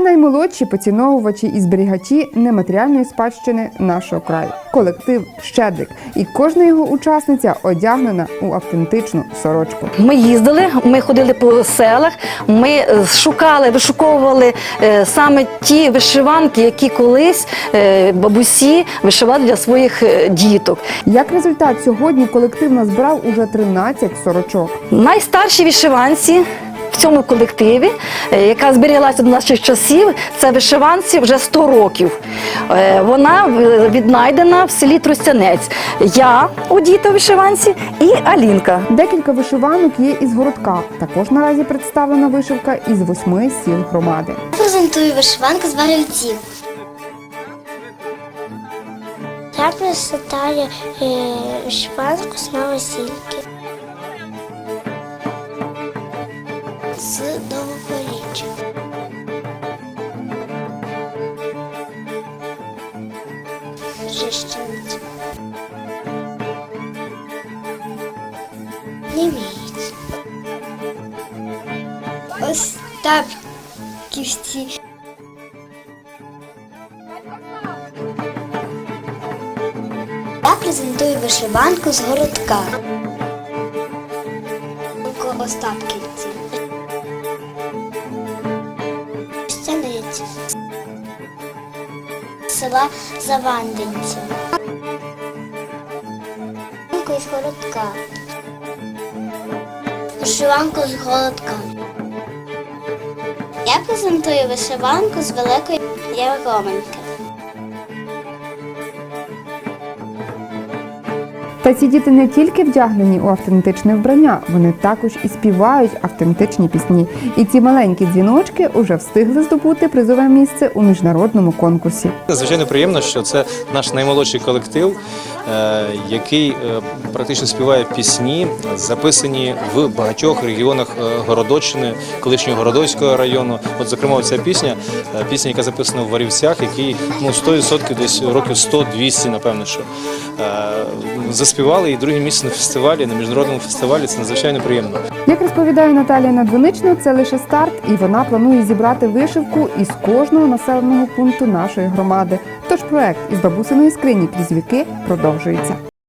наймолодші поціновувачі і зберігачі нематеріальної спадщини нашого краю. Колектив Щедрик, і кожна його учасниця одягнена у автентичну сорочку. Ми їздили, ми ходили по селах, ми е, шукали, вишуковували е, саме ті вишиванки, які колись е, бабусі вишивали для своїх діток. Як результат, сьогодні колектив назбирав уже 13 сорочок. Найстарші вишиванці цьому колективі, е, яка зберіглася до наших часів, це вишиванці вже 100 років. Е, Вона віднайдена в селі Тростянець. Я одіта в вишиванці і Алінка. Декілька вишиванок є із городка. Також наразі представлена вишивка із восьми сіл громади. Презентую вишиванку з варівців. Я представляю е, вишиванку з новосілки. З Новопоріччя. Жищенці. Німець. Остапківці. Я презентую вишиванку з городка. Остапківці. Села Завандинці. Вишиванку із городка. Вишиванку з городка. Я презентую вишиванку з Великої Євроманки. Та ці діти не тільки вдягнені у автентичне вбрання, вони також і співають автентичні пісні. І ці маленькі дзвіночки вже встигли здобути призове місце у міжнародному конкурсі. Звичайно, приємно, що це наш наймолодший колектив, який е, практично співає пісні, записані в багатьох регіонах е, Городоччини, колишнього Городоцького району. От, зокрема, ця пісня, е, пісня, яка записана в Варівцях, який ну 100% десь років 100-200, напевно, що е, заспівали і друге місце на фестивалі, на міжнародному фестивалі. Це надзвичайно приємно. Як розповідає Наталія Надвинична, це лише старт, і вона планує зібрати вишивку із кожного населеного пункту нашої громади. Тож проект із бабусиної скрині крізь віки продовжується.